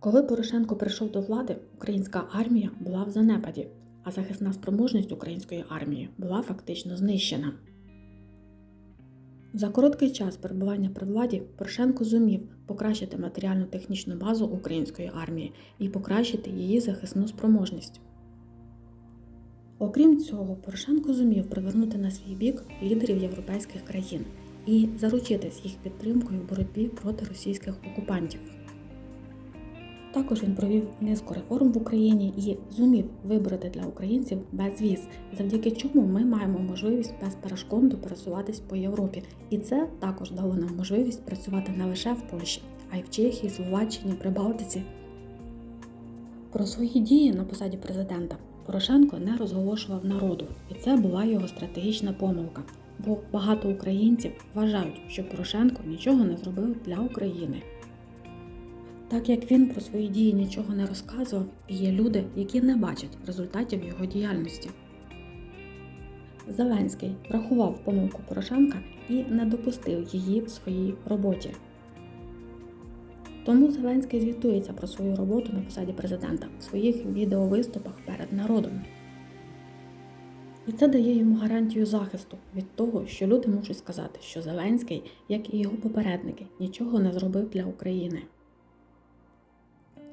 Коли Порошенко прийшов до влади, українська армія була в занепаді, а захисна спроможність української армії була фактично знищена. За короткий час перебування при владі Порошенко зумів покращити матеріально-технічну базу української армії і покращити її захисну спроможність. Окрім цього, Порошенко зумів привернути на свій бік лідерів європейських країн і заручитись їх підтримкою в боротьбі проти російських окупантів. Також він провів низку реформ в Україні і зумів вибороти для українців безвіз, завдяки чому ми маємо можливість безперешкодно пересуватись по Європі. І це також дало нам можливість працювати не лише в Польщі, а й в Чехії, Словаччині, Прибалтиці. Про свої дії на посаді президента Порошенко не розголошував народу, і це була його стратегічна помилка. Бо багато українців вважають, що Порошенко нічого не зробив для України. Так як він про свої дії нічого не розказував, і є люди, які не бачать результатів його діяльності. Зеленський врахував помилку Порошенка і не допустив її в своїй роботі. Тому Зеленський звітується про свою роботу на посаді президента в своїх відеовиступах перед народом. І це дає йому гарантію захисту від того, що люди можуть сказати, що Зеленський, як і його попередники, нічого не зробив для України.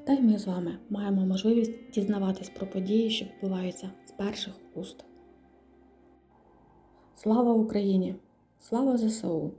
Та й ми з вами маємо можливість дізнаватись про події, що відбуваються з перших уст. Слава Україні! Слава ЗСУ!